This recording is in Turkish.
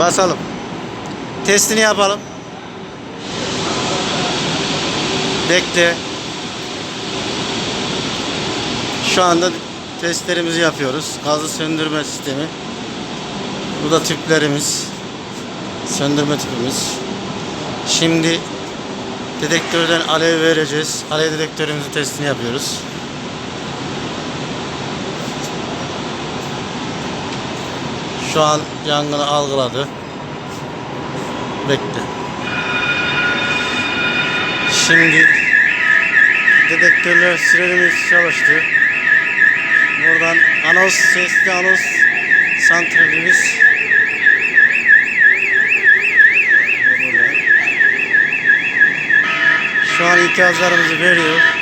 Basalım. Testini yapalım. Bekle. Şu anda testlerimizi yapıyoruz. Gazı söndürme sistemi. Bu da tüplerimiz. Söndürme tüpümüz. Şimdi dedektörden alev vereceğiz. Alev dedektörümüzün testini yapıyoruz. Şu an yangını algıladı. Bekle. Şimdi dedektörler sirenimiz çalıştı. Buradan anons sesli anons santralimiz. Şu an ikazlarımızı veriyor.